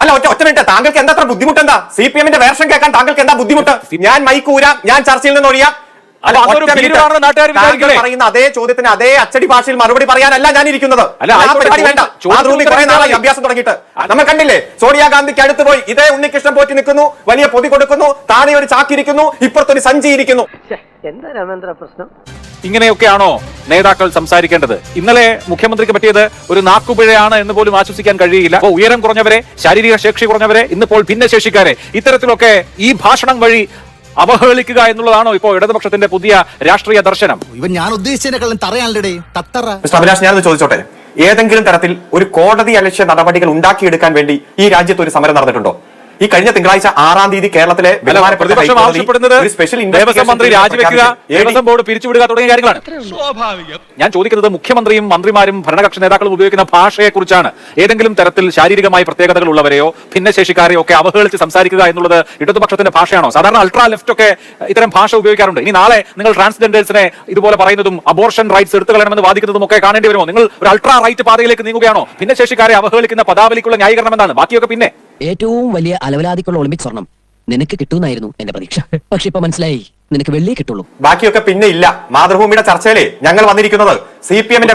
അല്ല ഒറ്റ ഒറ്റ മിനിറ്റ്. താങ്കൾക്ക് എന്താ അത്ര ബുദ്ധിമുട്ടെന്താ സി പി എമ്മിന്റെ വേർഷൻ കേൾക്കാൻ താങ്കൾക്ക് എന്താ ബുദ്ധിമുട്ട്? ഞാൻ മൈക്ക് ഊരാം. ഞാൻ ചർച്ചയിൽ നിന്ന് ഒഴിയാം. പറയുന്ന അതേ ചോദ്യത്തിന് അതേ അച്ചടി ഭാഷയിൽ മറുപടി പറയാനല്ല ഞാൻ ഇരിക്കുന്നത് അഭ്യാസം തുടങ്ങിയിട്ട്. നമ്മൾ കണ്ടില്ലേ? സോണിയാഗാന്ധിക്ക് അടുത്ത് പോയി ഇതേ ഉണ്ണികൃഷ്ണൻ പോറ്റി നിൽക്കുന്നു വലിയ പൊതി കൊടുക്കുന്നു താഴെ ഒരു ചാക്കിരിക്കുന്നു ഇപ്പുറത്തൊരു സഞ്ചി ഇരിക്കുന്നു. എന്താ രാമേന്ദ്ര പ്രശ്നം? ഇങ്ങനെയൊക്കെയാണോ നേതാക്കൾ സംസാരിക്കേണ്ടത്? ഇന്നലെ മുഖ്യമന്ത്രിക്ക് പറ്റിയത് ഒരു നാക്കുപിഴയാണ് എന്ന് പോലും ആശ്വസിക്കാൻ കഴിയില്ല. അപ്പോൾ ഉയരം കുറഞ്ഞവരെ ശാരീരിക ശേഷി കുറഞ്ഞവരെ ഇന്നിപ്പോൾ ഭിന്നശേഷിക്കാരെ ഇത്തരത്തിലൊക്കെ ഈ ഭാഷണം വഴി അവഹേളിക്കുക എന്നുള്ളതാണോ ഇപ്പോൾ ഇടതുപക്ഷത്തിന്റെ പുതിയ രാഷ്ട്രീയ ദർശനം? ഇവൻ ഞാൻ ഉദ്ദേശിച്ചതിനെക്കാളും തറയാണല്ലേ തത്തറ. അഭിലാഷ് ഞാനത് ചോദിച്ചോട്ടെ? ഏതെങ്കിലും തരത്തിൽ ഒരു കോടതി അലക്ഷ്യ നടപടികൾ ഉണ്ടാക്കിയെടുക്കാൻ വേണ്ടി ഈ രാജ്യത്ത് ഒരു സമരം നടന്നിട്ടുണ്ടോ? ഈ കഴിഞ്ഞ തിങ്കളാഴ്ച ആറാം തീയതി കേരളത്തിലെ പ്രതിപക്ഷം ആവശ്യപ്പെടുന്നത് സ്പെഷ്യൽ ദേവസ്വം മന്ത്രി രാജിവെക്കുക. ദേവസ്വം ബോർഡ് പിരിച്ചുവിടുക തുടങ്ങിയ കാര്യങ്ങളാണ്. ഞാൻ ചോദിക്കുന്നത് മുഖ്യമന്ത്രിയും മന്ത്രിമാരും ഭരണകക്ഷി നേതാക്കളും ഉപയോഗിക്കുന്ന ഭാഷയെ കുറിച്ചാണ് ഏതെങ്കിലും തരത്തിൽ ശാരീരികമായി പ്രത്യേകതകൾ ഉള്ളവരെയോ ഭിന്നശേഷിക്കാരെയോ ഒക്കെ അവഹേളിച്ച് സംസാരിക്കുക എന്നുള്ളത് ഇടതുപക്ഷത്തിന്റെ ഭാഷയാണോ? സാധാരണ അൾട്രാ ലെഫ്റ്റ് ഒക്കെ ഇത്തരം ഭാഷ ഉപയോഗിക്കാറുണ്ട്. ഇനി നാളെ നിങ്ങൾ ട്രാൻസ്ജെൻഡേഴ്സിനെ ഇതുപോലെ പറയുന്നതും അബോർഷൻ റൈറ്റ്സ് എടുത്തു കളയണമെന്ന് വാദിക്കുന്നതും ഒക്കെ കാണേണ്ടി വരുമോ? നിങ്ങൾ ഒരു അൾട്രാ റൈറ്റ് പാതയിലേക്ക് നീങ്ങുകയാണോ? ഭിന്നശേഷിക്കാരെ അവഹേളിക്കുന്ന പദാവലിക്കുള്ള ന്യായീകരണം എന്താണ്? ബാക്കിയൊക്കെ പിന്നെ? ഏറ്റവും വലിയ അലവലാതിക്കുള്ള ഒളിമ്പിക് സ്വർണം നിനക്ക് കിട്ടുമെന്നായിരുന്നു എന്റെ പ്രതീക്ഷ. പക്ഷെ ഇപ്പൊ മനസ്സിലായി നിനക്ക് വെള്ളി കിട്ടുള്ളൂ. ബാക്കിയൊക്കെ പിന്നെ ഇല്ല. മാതൃഭൂമിയുടെ ചർച്ചയിലെ ഞങ്ങൾ വന്നിരിക്കുന്നത് സി പി എമ്മിന്റെ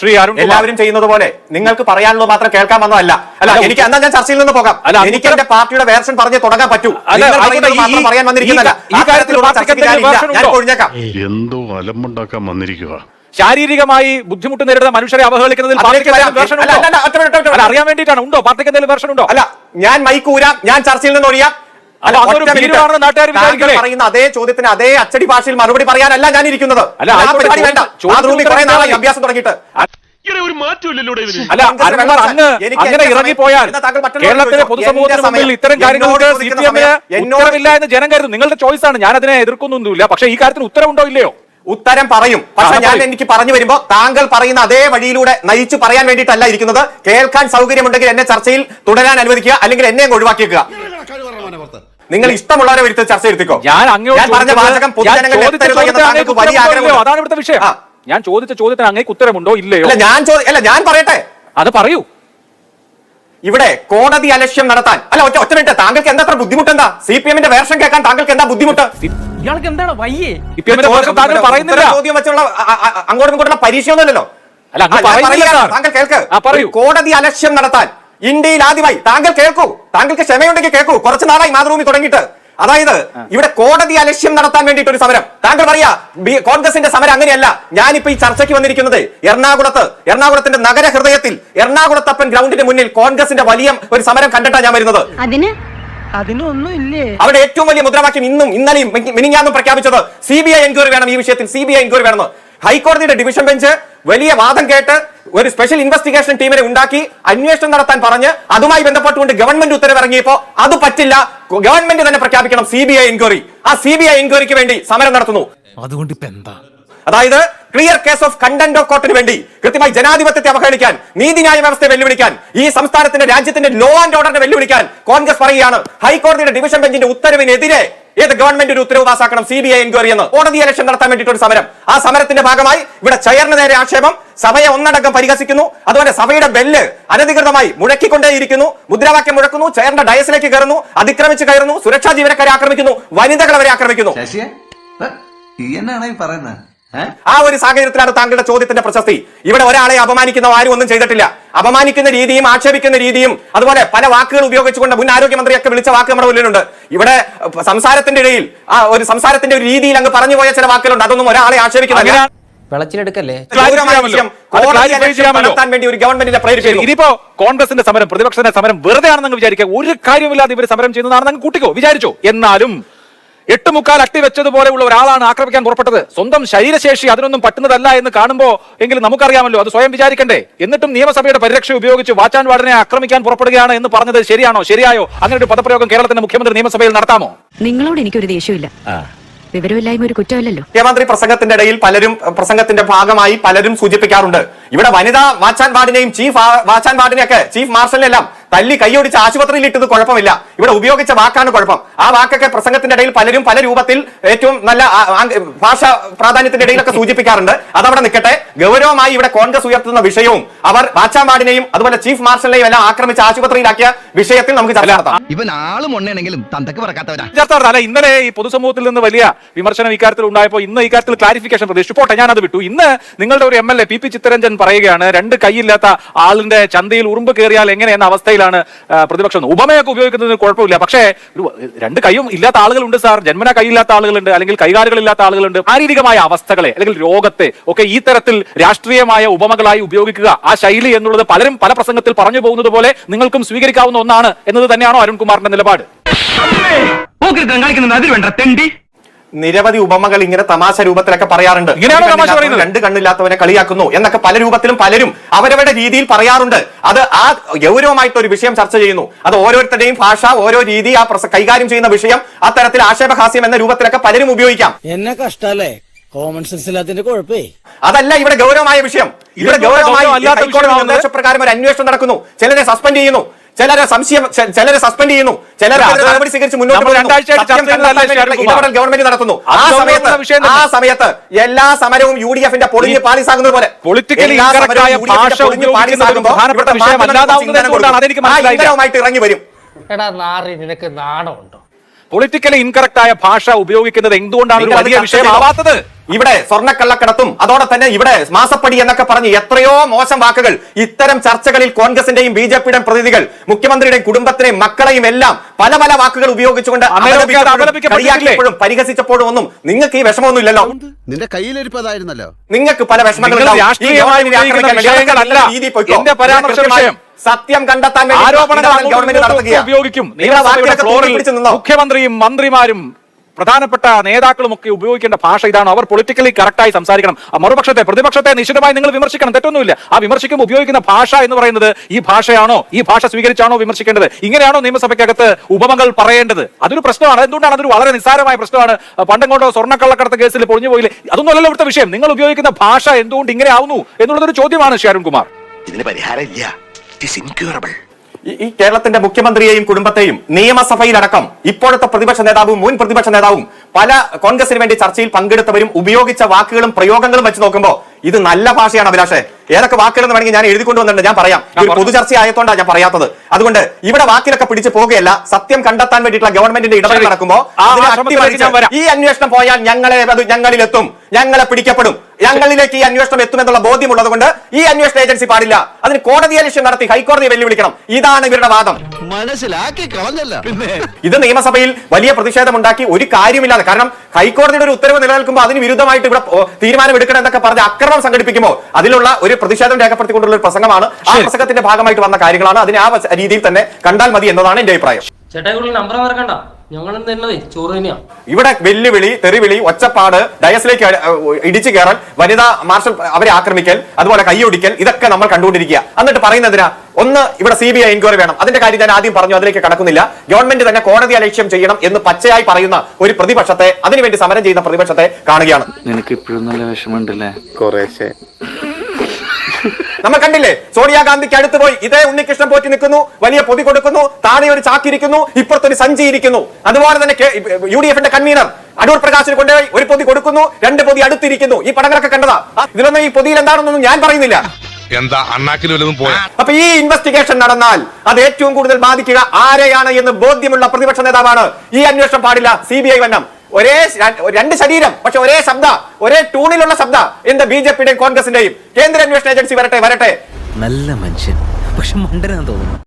ശ്രീ അരുൺ എല്ലാവരും ചെയ്യുന്നത് പോലെ നിങ്ങൾക്ക് പറയാനുള്ളത് മാത്രം കേൾക്കാൻ വന്നതല്ല. അല്ല എനിക്ക് എന്നാ ഞാൻ ചർച്ചയിൽ നിന്ന് പോകാം. അല്ല, എനിക്ക് എന്റെ പാർട്ടിയുടെ വേർഷൻ പറഞ്ഞ് തുടങ്ങാൻ പറ്റൂ. പറയാൻ വന്നിരിക്കുന്നതല്ല. എന്തോ അലമ്പുണ്ടാക്കാൻ വന്നിരിക്കുക ശാരീരികമായി ബുദ്ധിമുട്ട് നേരിടുന്ന മനുഷ്യരെ അവഹേളിക്കുന്നതിൽ അറിയാൻ വേണ്ടിയിട്ടാണ്? ഉണ്ടോ? പാർട്ടിക്ക് എന്തെങ്കിലും ഉണ്ടോ അല്ല ഞാൻ മൈക്ക് ഊരാം ഞാൻ ചർച്ചയിൽ നിന്ന് ഒഴിയാം? പറയുന്ന അതേ ചോദ്യത്തിന് അതേ അച്ചടി ഭാഷയിൽ മറുപടി പറയാനല്ല ഞാൻ ഇരിക്കുന്നത്. അഭ്യാസം തുടങ്ങിയിട്ട്. ഒരു മാറ്റമില്ലല്ലോ അല്ല അരുൺകുമാർ അങ്ങ് അങ്ങനെ ഇറങ്ങിപ്പോയാൽ കേരളത്തിലെ ചോദിച്ചോ. പൊതുസമൂഹത്തിന് മുമ്പിൽ ഇത്തരം കാര്യങ്ങൾക്ക് എന്നോട് സി പി എമ്മിന് ഉത്തരവില്ല എന്ന് ജനം കരുതുന്നു. നിങ്ങളുടെ ചോയ്സാണ് ഞാൻ അതിനെ എതിർക്കുന്നൊന്നുമില്ല. പക്ഷേ ഈ കാര്യത്തിന് ഉത്തരവുണ്ടോ ഇല്ലയോ? ഉത്തരം പറയും. പക്ഷെ ഞാൻ എനിക്ക് പറഞ്ഞു വരുമ്പോ താങ്കൾ പറയുന്ന അതേ വഴിയിലൂടെ നയിച്ചു പറയാൻ വേണ്ടിട്ടല്ല ഇരിക്കുന്നത്. കേൾക്കാൻ സൗകര്യമുണ്ടെങ്കിൽ എന്നെ ചർച്ചയിൽ തുടരാൻ അനുവദിക്കുക അല്ലെങ്കിൽ എന്നെ ഒഴിവാക്കിയേക്കുക. നിങ്ങൾ ഇഷ്ടമുള്ളവരെ വരുത്തി ചർച്ച എടുത്തിക്കോ ഞാൻ പറഞ്ഞ വാചകം താങ്കൾക്ക് വലിയ ആഗ്രഹം അതാണ് ഇവിടുത്തെ വിഷയം. ഞാൻ ചോദിച്ച ചോദ്യത്തിന് അങ്ങേക്ക് ഉത്തരമുണ്ടോ ഇല്ലയോ? അല്ല ഞാൻ അല്ല ഞാൻ പറയട്ടെ. അത് പറയൂ. ഇവിടെ കോടതി അലക്ഷ്യം നടത്താൻ അല്ല ഒറ്റ ഒറ്റ താങ്കൾക്ക് എന്താ ബുദ്ധിമുട്ടെന്താ സി പി എമ്മിന്റെ വേർഷൻ കേൾക്കാൻ താങ്കൾക്ക് എന്താ ബുദ്ധിമുട്ട്? ഇയാൾക്ക് എന്താണ് വയ്യേ? താങ്കൾ പറയുന്നില്ല. ചോദ്യം വെച്ചുള്ള അങ്ങോട്ടും ഇങ്ങോട്ടുള്ള പരീക്ഷയൊന്നുമല്ലോ. താങ്കൾ കേൾക്ക്. കോടതി അലക്ഷ്യം നടത്താൻ ഇന്ത്യയിൽ ആദ്യമായി താങ്കൾ കേൾക്കൂ. താങ്കൾക്ക് ക്ഷമയുണ്ടെങ്കിൽ കേൾക്കൂ. കുറച്ച് നാളായി മാതൃഭൂമി തുടങ്ങിയിട്ട്. അതായത് ഇവിടെ കോടതി അലക്ഷ്യം നടത്താൻ വേണ്ടിയിട്ട് ഒരു സമരം. താങ്കൾ പറയാ കോൺഗ്രസിന്റെ സമരം അങ്ങനെയല്ല. ഞാനിപ്പോ ഈ ചർച്ചയ്ക്ക് വന്നിരിക്കുന്നത് എറണാകുളത്ത് എറണാകുളത്തിന്റെ നഗര ഹൃദയത്തിൽ എറണാകുളത്തപ്പൻ ഗ്രൗണ്ടിന്റെ മുന്നിൽ കോൺഗ്രസിന്റെ വലിയ ഒരു സമരം കണ്ടിട്ടാണ് ഞാൻ വരുന്നത്. അതിന് അതിനൊന്നും ഇല്ലേ? അവിടെ ഏറ്റവും വലിയ മുദ്രാവാക്യം ഇന്നും ഇന്നലെയും മിനി- മിനിഞ്ഞാന്നും പ്രഖ്യാപിച്ചത് സി ബി ഐ എൻക്വയറി വേണം. ഈ വിഷയത്തിൽ സി ബി ഐ എൻക്വയറി വേണമെന്ന്. ഹൈക്കോടതിയുടെ ഡിവിഷൻ ബെഞ്ച് വലിയ വാദം കേട്ട് ഒരു സ്പെഷ്യൽ ഇൻവെസ്റ്റിഗേഷൻ ടീമിനെ ഉണ്ടാക്കി അന്വേഷണം നടത്താൻ പറഞ്ഞ് അതുമായി ബന്ധപ്പെട്ടുകൊണ്ട് ഗവൺമെന്റ് ഉത്തരവ് ഇറങ്ങിയപ്പോ അത് പറ്റില്ല. ഗവൺമെന്റ് തന്നെ പ്രഖ്യാപിക്കണം സി ബി ഐ എൻക്വയറി ആ സി ബി ഐ എൻക്വയറിക്ക് വേണ്ടി സമരം നടത്തുന്നു. അതുകൊണ്ട് ഇപ്പൊ എന്താ? അതായത് clear case of content of കോർട്ടിന് വേണ്ടി കൃത്യമായി ജനാധിപത്യത്തെ അവഹേളിക്കാൻ നീതിന്യായ വ്യവസ്ഥയെ വെല്ലുവിളിക്കാൻ ഈ സംസ്ഥാനത്തിന്റെ രാജ്യത്തിന്റെ ലോ ആൻഡ് ഓർഡറിനെ വെല്ലുവിളിക്കാൻ കോൺഗ്രസ് പറയുകയാണ്. ഹൈക്കോടതിയുടെ ഡിവിഷൻ ബെഞ്ചിന്റെ ഉത്തരവിനെതിരെ ഏത് ഗവൺമെന്റ് ഒരു ഉത്തരവ് പാസാക്കണം? സി ബി ഐ എൻക്വയറി എന്ന്. കോടതി ഇലക്ഷൻ നടത്താൻ വേണ്ടിയിട്ട് ഒരു സമരം. ആ സമരത്തിന്റെ ഭാഗമായി ഇവിടെ ചെയറിന് നേരെ ആക്ഷേപം സഭയെ ഒന്നടക്കം പരിഹസിക്കുന്നു. അതുപോലെ സഭയുടെ ബെല്ല് അനധികൃതമായി മുഴക്കിക്കൊണ്ടേയിരിക്കുന്നു. മുദ്രാവാക്യം മുഴക്കുന്നു ചെയറിന്റെ ഡയസിലേക്ക് കയറുന്നു അതിക്രമിച്ച് കയറുന്നു സുരക്ഷാ ജീവനക്കാരെ ആക്രമിക്കുന്നു വനിതകളെ വരെ ആക്രമിക്കുന്നു. ആ ഒരു സാഹചര്യത്തിലാണ് താങ്കളുടെ ചോദ്യത്തിന്റെ പ്രശസ്തി. ഇവിടെ ഒരാളെ അപമാനിക്കുന്ന ആരും ഒന്നും ചെയ്തിട്ടില്ല. അപമാനിക്കുന്ന രീതിയും ആക്ഷേപിക്കുന്ന രീതിയും അതുപോലെ പല വാക്കുകൾ ഉപയോഗിച്ചുകൊണ്ട് മുൻ ആരോഗ്യമന്ത്രിയൊക്കെ വിളിച്ച വാക്ക് നമ്മുടെ മുന്നിലുണ്ട്. ഇവിടെ സംസാരത്തിന്റെ ഇടയിൽ ആ ഒരു സംസാരത്തിന്റെ ഒരു രീതിയിൽ അങ്ങ് പറഞ്ഞു പോയ ചില വാക്കുകളുണ്ട്. അതൊന്നും ഒരാളെ ആക്ഷേപിക്കുന്നില്ല. വിളച്ചിലെടുക്കല്ലേ ഇനിയിപ്പോ കോൺഗ്രസിന്റെ സമരം പ്രതിപക്ഷത്തിന്റെ സമരം വെറുതെ ആണെന്ന് വിചാരിക്കുക. ഒരു കാര്യമില്ലാതെ ഇവർ സമരം ചെയ്യുന്നതാണെന്ന് അങ്ങ് കൂട്ടിക്കോ. വിചാരിച്ചോ. എന്നാലും എട്ട് മുക്കാൽ അട്ടി വെച്ചതുപോലെയുള്ള ഒരാളാണ് ആക്രമിക്കാൻ പുറപ്പെട്ടത്. സ്വന്തം ശരീരശേഷി അതിനൊന്നും പറ്റുന്നതല്ല എന്ന് കാണുമ്പോൾ എങ്കിലും നമുക്കറിയാമല്ലോ അത് സ്വയം വിചാരിക്കണ്ടേ. എന്നിട്ടും നിയമസഭയുടെ പരിരക്ഷ ഉപയോഗിച്ച് വാച്ചാൻ വാർഡിനെ ആക്രമിക്കാൻ പുറപ്പെടുകയാണ് എന്ന് പറഞ്ഞത് ശരിയാണോ ശരിയായോ? അങ്ങനെ ഒരു പദപ്രയോഗം കേരളത്തിന്റെ മുഖ്യമന്ത്രി നിയമസഭയിൽ നടത്താമോ? നിങ്ങളോട് എനിക്കൊരു ദേഷ്യമില്ല വിവരമില്ലായ്മ ഒരു കുറ്റമല്ലല്ലോ. മുഖ്യമന്ത്രി പ്രസംഗത്തിന്റെ ഇടയിൽ പലരും പ്രസംഗത്തിന്റെ ഭാഗമായി പലരും സൂചിപ്പിക്കാറുണ്ട്. ഇവിടെ വനിതാ വാച്ചാൻ വാർഡിനെയും ചീഫ് വാച്ചാൻ വാർഡിനെയൊക്കെ ചീഫ് മാർഷലിനെല്ലാം തല്ലി കൈയൊടിച്ച് ആശുപത്രിയിൽ ഇട്ടത് കുഴപ്പമില്ല. ഇവിടെ ഉപയോഗിച്ച വാക്കാണ് കുഴപ്പം. ആ വാക്കൊക്കെ പ്രസംഗത്തിന്റെ ഇടയിൽ പലരും പല രൂപത്തിൽ ഏറ്റവും നല്ല ഭാഷ പ്രാധാന്യത്തിന്റെ ഇടയിലൊക്കെ സൂചിപ്പിക്കാറുണ്ട്. അതവിടെ നിൽക്കട്ടെ. ഗൗരവമായി ഇവിടെ കോൺഗ്രസ് ഉയർത്തുന്ന വിഷയവും അവർ വാച്ചാമ്പാടിനെയും അതുപോലെ ചീഫ് മാർഷലിനെയും എല്ലാം ആക്രമിച്ച് ആശുപത്രിയിലാക്കിയ വിഷയത്തിൽ നമുക്ക് ചർച്ച നടത്താം. ഇവൻ ആൾ തന്തക്ക് അല്ല ഇന്നലെ ഈ പൊതുസമൂഹത്തിൽ നിന്ന് വലിയ വിമർശനം ഇക്കാര്യത്തിൽ ഉണ്ടായപ്പോൾ ഇന്ന് ഇക്കാര്യത്തിൽ ക്ലാരിഫിക്കേഷൻ പ്രതീക്ഷിച്ചു. പോട്ടെ ഞാനത് വിട്ടു. ഇന്ന് നിങ്ങളുടെ ഒരു M L A P P Chittaranjan പറയുകയാണ് രണ്ട് കൈയില്ലാത്ത ആളിന്റെ ചന്തയിൽ ഉറുമ്പ് കയറിയാൽ എങ്ങനെ എന്ന ആ, പ്രതിപക്ഷം ഉപമയൊക്കെ ഉപയോഗിക്കുന്നതിന് കുഴപ്പമില്ല. പക്ഷേ ഒരു രണ്ട് കൈയും ഇല്ലാത്ത ആളുകളുണ്ട് സാർ. ജന്മന കൈയില്ലാത്ത ആളുകളുണ്ട് അല്ലെങ്കിൽ കൈകാലുകളില്ലാത്ത ആളുകളുണ്ട്. ശാരീരികമായ അവസ്ഥകളെ അല്ലെങ്കിൽ രോഗത്തെ ഒക്കെ ഈ തരത്തിൽ രാഷ്ട്രീയമായ ഉപമകളായി ഉപയോഗിക്കുക. ആ ശൈലി എന്നുള്ളത് പലരും പല പ്രസംഗത്തിൽ പറഞ്ഞു പോകുന്നത് പോലെ നിങ്ങൾക്കും സ്വീകരിക്കാവുന്ന ഒന്നാണ് എന്നത് തന്നെയാണോ അരുൺകുമാറിന്റെ നിലപാട്? അതിൽ വേണ്ട തെണ്ടി. നിരവധി ഉപമകൾ ഇങ്ങനെ തമാശ രൂപത്തിലൊക്കെ പറയാറുണ്ട്. രണ്ട് കണ്ണില്ലാത്തവനെ കളിയാക്കുന്നു എന്നൊക്കെ പല രൂപത്തിലും പലരും അവരവരുടെ രീതിയിൽ പറയാറുണ്ട്. അത് ആ ഗൗരവമായിട്ട് ഒരു വിഷയം ചർച്ച ചെയ്യുന്നു. അത് ഓരോരുത്തരുടെയും ഭാഷ ഓരോ രീതി ആ കൈകാര്യം ചെയ്യുന്ന വിഷയം ആ തരത്തിൽ ആക്ഷേപഹാസ്യം എന്ന രൂപത്തിലൊക്കെ പലരും ഉപയോഗിക്കാം. എന്നെ കഷ്ടല്ലേ? Common sense ഇല്ലാത്തതിന്റെ കുഴപ്പേ. അതല്ല ഇവിടെ ഗൗരവമായ വിഷയം. ഇവിടെ ഗൗരവമായ ഹൈക്കോടതി നിർദ്ദേശപ്രകാരം ഒരു അന്വേഷണം നടക്കുന്നു. ചിലരെ സസ്പെൻഡ് ചെയ്യുന്നു. ചിലരെ സംശയം ചിലരെ സസ്പെൻഡ് ചെയ്യുന്നു. ചിലരെ നടപടി സ്വീകരിച്ച് മുന്നോട്ട്. ഇടപെടൽ ഗവൺമെന്റ് നടത്തുന്നു. ആ സമയത്ത് ആ. സമയത്ത് എല്ലാ സമരവും യു ഡി എഫിന്റെ പൊളിഞ്ഞ് പാലിസാകുന്നത് പോലെ പൊളിറ്റിക്കലി. ഇറങ്ങി വരും. എടാ നാറി നിനക്ക് നാണമുണ്ടോ? പൊളിറ്റിക്കലി ഇൻകറക്റ്റ് ആയ ഭാഷ ഉപയോഗിക്കുന്നത് എന്തുകൊണ്ടാണ് ഒരു വലിയ വിഷയമാവാത്തത്? ഇവിടെ സ്വർണക്കള്ളക്കടത്തും അതോടെ തന്നെ ഇവിടെ മാസപ്പടി എന്നൊക്കെ പറഞ്ഞ് എത്രയോ മോശം വാക്കുകൾ. ഇത്തരം ചർച്ചകളിൽ കോൺഗ്രസിന്റെയും ബി ജെ പിയുടെയും പ്രതിനിധികൾ മുഖ്യമന്ത്രിയുടെയും കുടുംബത്തിനെയും മക്കളെയും എല്ലാം പല പല വാക്കുകൾ ഉപയോഗിച്ചുകൊണ്ട് കളിയാക്കിയപ്പോഴും പരിഹസിച്ചപ്പോഴും ഒന്നും നിങ്ങൾക്ക് ഈ വിഷമമൊന്നും ഇല്ലല്ലോ നിന്റെ കയ്യിലിരിപ്പതായിരുന്നല്ലോ. നിങ്ങൾക്ക് പല വിഷമങ്ങൾ വിഷയം. സത്യം കണ്ടെത്താൻ ആരോപണങ്ങൾ ഉപയോഗിക്കും. മുഖ്യമന്ത്രിയും മന്ത്രിമാരും പ്രധാനപ്പെട്ട നേതാക്കളും ഒക്കെ ഉപയോഗിക്കേണ്ട ഭാഷ ഇതാണ്. അവർ പൊളിറ്റിക്കലി കറക്റ്റായി സംസാരിക്കണം. മറുപക്ഷത്തെ പ്രതിപക്ഷത്തെ നിശ്ചിതമായി നിങ്ങൾ വിമർശിക്കണം. തെറ്റൊന്നുമില്ല. ആ വിമർശിക്കുമ്പോൾ ഉപയോഗിക്കുന്ന ഭാഷ എന്ന് പറയുന്നത് ഈ ഭാഷയാണോ? ഈ ഭാഷ സ്വീകരിച്ചാണോ വിമർശിക്കേണ്ടത്? ഇങ്ങനെയാണോ നിയമസഭയ്ക്കകത്ത് ഉപമകൾ പറയേണ്ടത്? അതൊരു പ്രശ്നമാണ്. എന്തുകൊണ്ടാണ് അതൊരു വളരെ നിസ്സാരമായ പ്രശ്നമാണ്? പണ്ടം കൊണ്ടോ സ്വർണക്കള്ളക്കടത്ത് കേസിൽ പൊളിഞ്ഞു പോയില്ലേ? അതൊന്നുമല്ലല്ലോ ഇവിടുത്തെ വിഷയം. നിങ്ങൾ ഉപയോഗിക്കുന്ന ഭാഷ എന്തുകൊണ്ട് ഇങ്ങനെ ആവുന്നു? എന്നുള്ളതൊരു ചോദ്യമാണ് ശരൺകുമാർ അരുൺകുമാർ ഇതിന് പരിഹാരമില്ല. ഇറ്റ് ഇസ് ഇൻക്യൂറബിൾ ഈ- കേരളത്തിന്റെ മുഖ്യമന്ത്രിയെയും കുടുംബത്തെയും നിയമസഭയിലടക്കം ഇപ്പോഴത്തെ പ്രതിപക്ഷ നേതാവും മുൻ പ്രതിപക്ഷ നേതാവും പല കോൺഗ്രസിന് വേണ്ടി ചർച്ചയിൽ പങ്കെടുത്തവരും ഉപയോഗിച്ച വാക്കുകളും പ്രയോഗങ്ങളും വെച്ച് നോക്കുമ്പോൾ ഇത് നല്ല ഭാഷയാണ് അഭിലാഷേ. ഏതൊക്കെ വാക്കുകൾ എന്ന് വേണമെങ്കിൽ ഞാൻ എഴുതി ഞാൻ പറയാം. ഒരു. പൊതുചർച്ച ആയതുകൊണ്ടാണ് ഞാൻ പറയാത്തത്. അതുകൊണ്ട് ഇവിടെ വാക്കിലൊക്കെ പിടിച്ച് പോകുകയല്ല സത്യം കണ്ടെത്താൻ വേണ്ടിയിട്ടുള്ള ഗവൺമെന്റിന്റെ ഇടപെടൽ. നടക്കുമ്പോൾ. ഈ അന്വേഷണം പോയാൽ ഞങ്ങളെ അത് ഞങ്ങളിലെത്തും ഞങ്ങളെ പിടിക്കപ്പെടും. ഞങ്ങളിലേക്ക് ഈ അന്വേഷണം എത്തുമെന്നുള്ള ബോധ്യമുള്ളത് കൊണ്ട് ഈ അന്വേഷണ ഏജൻസി പാടില്ല. അതിന് കോടതി ലക്ഷ്യം നടത്തി ഹൈക്കോടതിയെ വെല്ലുവിളിക്കണം. ഇതാണ് ഇവരുടെ വാദം. മനസ്സിലാക്കി കളഞ്ഞല്ല. പിന്നെ ഇത് നിയമസഭയിൽ വലിയ പ്രതിഷേധമുണ്ടാക്കി ഒരു കാര്യമില്ലാതെ കാരണം ഹൈക്കോടതിയുടെ ഒരു ഉത്തരവ് നിലനിൽക്കുമ്പോൾ അതിന് വിരുദ്ധമായിട്ട് ഇവിടെ തീരുമാനം എടുക്കണം എന്നൊക്കെ പറഞ്ഞ് അക്രമം സംഘടിപ്പിക്കുമ്പോൾ അതിലുള്ള ഒരു പ്രതിഷേധം രേഖപ്പെടുത്തിക്കൊണ്ടുള്ള ഒരു പ്രസംഗമാണ്. ആ. പ്രസംഗത്തിന്റെ ഭാഗമായിട്ട് വന്ന കാര്യങ്ങളാണ്. അതിനെ ആ രീതിയിൽ തന്നെ കണ്ടാൽ മതി എന്നതാണ് എന്റെ അഭിപ്രായം. ചേട്ടായി കൂടുതൽ നമ്പർ മറക്കണ്ട. ഞങ്ങൾ തന്നതേ ചോറ് തന്നെയാ. ഇവിടെ വെല്ലുവിളി തെറിവിളി ഒച്ചപ്പാട് ഡയസിലേക്ക് ഇടിച്ചു കയറൽ വനിതാ മാർഷൽ അവരെ ആക്രമിക്കൽ അതുപോലെ കൈയൊടിക്കൽ ഇതൊക്കെ നമ്മൾ കണ്ടുകൊണ്ടിരിക്കുക. എന്നിട്ട് പറയുന്നതിനാ ഒന്ന് ഇവിടെ സി ബി ഐ എൻക്വയറി വേണം. അതിന്റെ കാര്യം ഞാൻ ആദ്യം പറഞ്ഞു അതിലേക്ക് കടക്കുന്നില്ല. ഗവൺമെന്റ് തന്നെ കോടതി അലക്ഷ്യം ചെയ്യണം എന്ന് പച്ചയായി പറയുന്ന ഒരു പ്രതിപക്ഷത്തെ അതിനുവേണ്ടി സമരം ചെയ്യുന്ന പ്രതിപക്ഷത്തെ കാണുകയാണ്. നിനക്ക് ഇപ്പോഴും നല്ല വിഷമമുണ്ടല്ലേ? കുറേശ്ശെ. നമ്മൾ കണ്ടില്ലേ? സോണിയാഗാന്ധിക്ക് അടുത്ത് പോയി ഇതേ ഉണ്ണികൃഷ്ണൻ പോറ്റി നിൽക്കുന്നു വലിയ പൊതി കൊടുക്കുന്നു താഴെ ഒരു ചാക്കിരിക്കുന്നു ഇപ്പുറത്തൊരു സഞ്ചി ഇരിക്കുന്നു അതുപോലെ തന്നെ യു ഡി എഫിന്റെ കൺവീനർ അടൂർ പ്രകാശിന് കൊണ്ടുപോയി ഒരു പൊതി കൊടുക്കുന്നു രണ്ട് പൊതി അടുത്തിരിക്കുന്നു. ഈ പടങ്ങളൊക്കെ കണ്ടതാ. ഇതിലൊന്നും ഈ പൊതിയിൽ എന്താണെന്നൊന്നും ഞാൻ പറയുന്നില്ല. എന്താ അപ്പൊ ഈ ഇൻവെസ്റ്റിഗേഷൻ നടന്നാൽ അത് ഏറ്റവും കൂടുതൽ ബാധിക്കുക ആരെയാണ് എന്ന് ബോധ്യമുള്ള പ്രതിപക്ഷ നേതാവാണ്. ഈ അന്വേഷണം പാടില്ല. സി ബി ഐ വന്നം. ഒരേ രണ്ട് ശരീരം പക്ഷെ ഒരേ ശബ്ദ ഒരേ ടൂണിലുള്ള ശബ്ദ എന്ത് ബി ജെ പിയുടെയും കോൺഗ്രസിന്റെയും കേന്ദ്ര അന്വേഷണ ഏജൻസി വരട്ടെ വരട്ടെ. നല്ല മനുഷ്യൻ. പക്ഷെ മണ്ടനാന്ന് തോന്നുന്നു.